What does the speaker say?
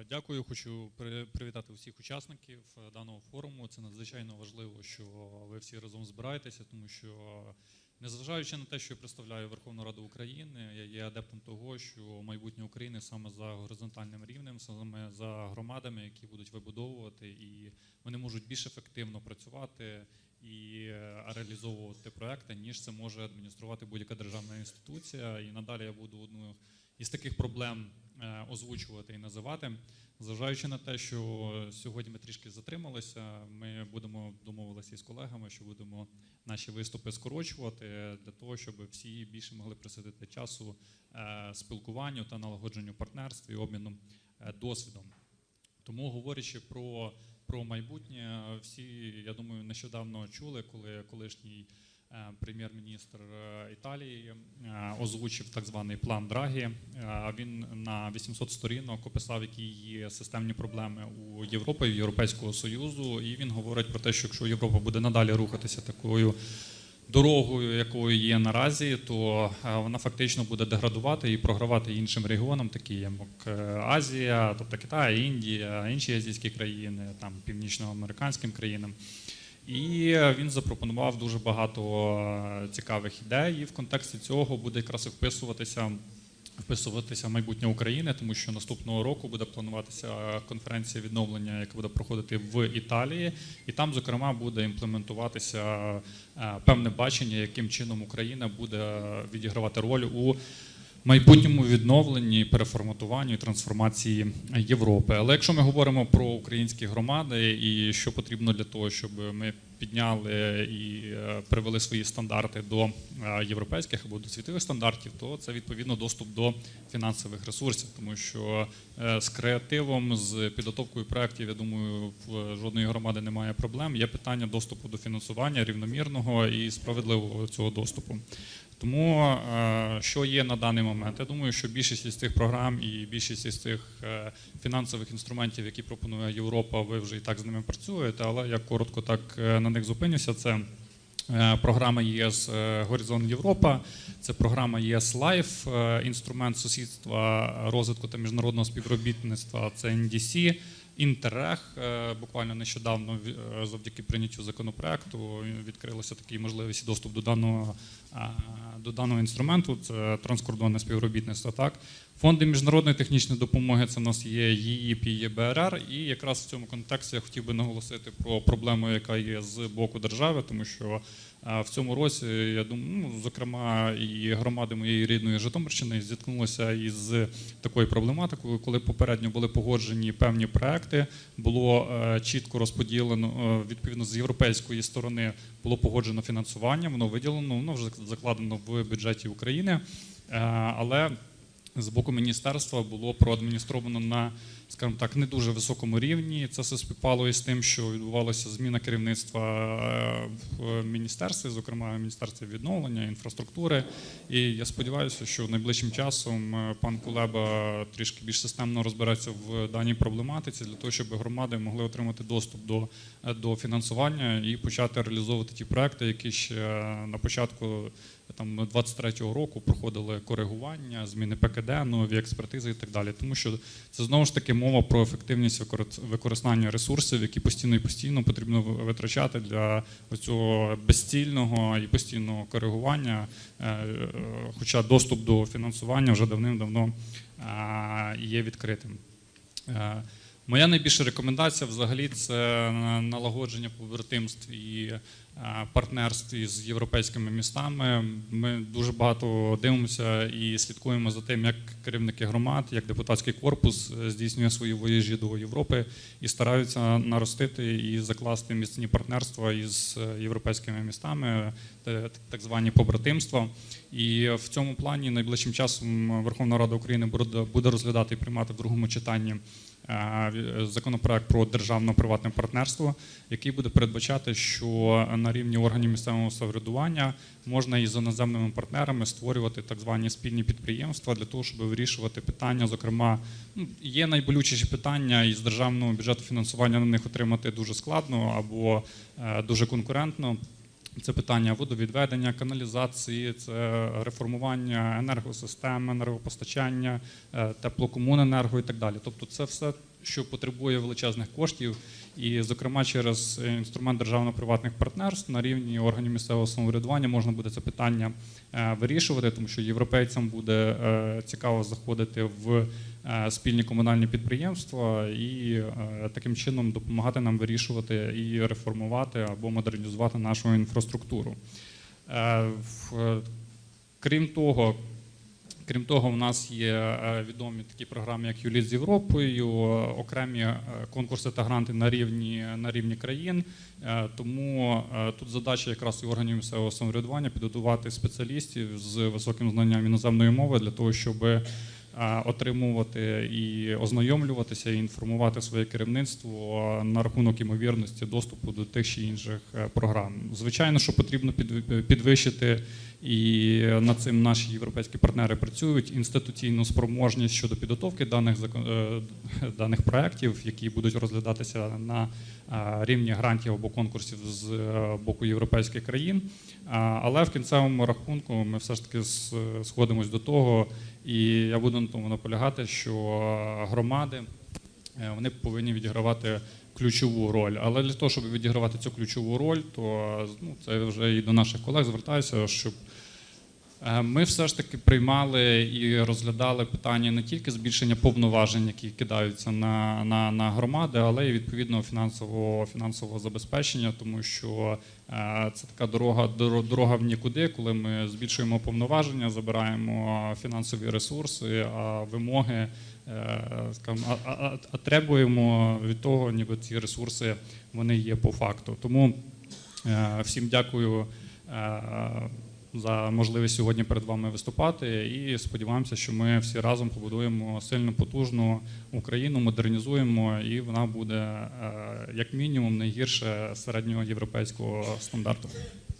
Е, Дякую. Хочу при- привітати всіх учасників е, даного форуму. Це надзвичайно важливо, що ви всі разом збираєтеся, тому що, незважаючи на те, що я представляю Верховну Раду України, я є адептом того, що майбутнє України саме за горизонтальним рівнем, саме за громадами, які будуть вибудовувати, і вони можуть більш ефективно працювати і е, реалізовувати проекти, ніж це може адмініструвати будь-яка державна інституція. І надалі я буду одну із таких проблем е, озвучувати і називати. Зважаючи на те, що сьогодні ми трішки затрималися, ми будемо домовилися із колегами, що будемо наші виступи скорочувати для того, щоб всі більше могли присвятити часу е, спілкуванню та налагодженню партнерств і обміну е, досвідом. Тому говорячи про, про майбутнє, всі, я думаю, нещодавно чули, коли колишній е, прем'єр-міністр е, Італії е, озвучив так званий план Драгі. Е, Він на 800 сторінок описав, які є системні проблеми у Європи, і Європейського Союзу. І він говорить про те, що якщо Європа буде надалі рухатися такою дорогою, якою є наразі, то е, вона фактично буде деградувати і програвати іншим регіонам, такі як е, Азія, тобто Китай, Індія, інші азійські країни, там північноамериканським країнам. І він запропонував дуже багато е, цікавих ідей. І в контексті цього буде якраз вписуватися вписуватися майбутнє України, тому що наступного року буде плануватися конференція відновлення, яка буде проходити в Італії, і там, зокрема, буде імплементуватися е, певне бачення, яким чином Україна буде відігравати роль у майбутньому відновленні, переформатуванні і трансформації Європи. Але якщо ми говоримо про українські громади і що потрібно для того, щоб ми підняли і е, привели свої стандарти до е, європейських або до світових стандартів, то це відповідно доступ до фінансових ресурсів, тому що е, з креативом, з підготовкою проєктів, я думаю, в жодної громади немає проблем. Є питання доступу до фінансування рівномірного і справедливого цього доступу. Тому е, що є на даний момент? Я думаю, що більшість із цих програм і більшість із цих е, фінансових інструментів, які пропонує Європа, ви вже і так з ними працюєте. Але я коротко так е, на них зупинюся. Це програма ЄС Горизонт Європа, це програма ЄС Лайф, інструмент сусідства, розвитку та міжнародного співробітництва. Це NDC. Інтеррег е, буквально нещодавно е, завдяки прийняттю законопроекту відкрилася така можливість доступ до даного е, до даного інструменту. Це транскордонне співробітництво. Так, фонди міжнародної технічної допомоги. Це в нас є ЄІП і ЄБРР. І якраз в цьому контексті я хотів би наголосити про проблему, яка є з боку держави, тому що е, в цьому році я думаю, ну зокрема, і громади моєї рідної Житомирщини зіткнулися із такою проблематикою, коли попередньо були погоджені певні проекти, було е, чітко розподілено е, відповідно з європейської сторони було погоджено фінансування, воно виділено, воно вже закладено в бюджеті України, Е, але з боку міністерства було проадміністровано на, скажімо так, не дуже високому рівні. Це все співпало із тим, що відбувалася зміна керівництва е, в міністерстві, зокрема в міністерстві відновлення інфраструктури. І я сподіваюся, що найближчим часом е, пан Кулеба трішки більш системно розбереться в даній проблематиці для того, щоб громади могли отримати доступ до, е, до фінансування і почати реалізовувати ті проекти, які ще на початку там 23-го року проходили коригування, зміни ПКД, нові експертизи і так далі. Тому що це знову ж таки мова про ефективність використання ресурсів, які постійно і постійно потрібно витрачати для цього безцільного і постійного коригування. Е, е, Хоча доступ до фінансування вже давним-давно е, є відкритим. Моя найбільша рекомендація взагалі це налагодження побратимств і е, партнерств із європейськими містами. Ми дуже багато дивимося і слідкуємо за тим, як керівники громад, як депутатський корпус е, здійснює свої воїжі до Європи і стараються наростити і закласти міцні партнерства із е, європейськими містами, так звані побратимства. І в цьому плані найближчим часом Верховна Рада України буде розглядати і приймати в другому читанні законопроект про державно-приватне партнерство, який буде передбачати, що на рівні органів місцевого самоврядування можна із іноземними партнерами створювати так звані спільні підприємства для того, щоб вирішувати питання. Зокрема, ну, є найболючіші питання із державного бюджету фінансування на них отримати дуже складно або е, дуже конкурентно. Це питання водовідведення, каналізації, це реформування енергосистеми, енергопостачання, е, теплокомуненерго і так далі. Тобто, це все, що потребує величезних коштів, і, зокрема, через інструмент державно-приватних партнерств на рівні органів місцевого самоврядування можна буде це питання е, вирішувати, тому що європейцям буде е, цікаво заходити в е, спільні комунальні підприємства і таким чином допомагати нам вирішувати і реформувати або модернізувати нашу інфраструктуру. Крім того, крім того, в нас є е, відомі такі програми, як Юліт з Європою, окремі е, конкурси та гранти на рівні, на рівні країн. Е, Тому тут задача якраз і органів місцевого самоврядування підготувати спеціалістів з високим знанням іноземної мови для того, щоб отримувати і ознайомлюватися, і інформувати своє керівництво на рахунок імовірності доступу до тих чи інших програм. Звичайно, що потрібно підв- підвищити, і над цим наші європейські партнери працюють інституційну спроможність щодо підготовки даних е, даних проєктів, які будуть розглядатися на е, рівні грантів або конкурсів з е, боку європейських країн. Але в кінцевому рахунку ми все ж таки сходимось до того, і я буду на тому наполягати, що громади вони повинні відігравати ключову роль. Але для того, щоб відігравати цю ключову роль, то ну, це вже і до наших колег звертаюся, щоб ми все ж таки приймали і розглядали питання не тільки збільшення повноважень, які кидаються на, на, на громади, але й відповідного фінансового, фінансового забезпечення, тому що е, це така дорога, дорога в нікуди, коли ми збільшуємо повноваження, забираємо фінансові ресурси, а вимоги е, а, а, а требуємо від того, ніби ці ресурси вони є по факту. Тому е, всім дякую. е, За можливість сьогодні перед вами виступати, і сподіваємося, що ми всі разом побудуємо сильну потужну Україну, модернізуємо, і вона буде е, як мінімум найгірше середнього європейського стандарту.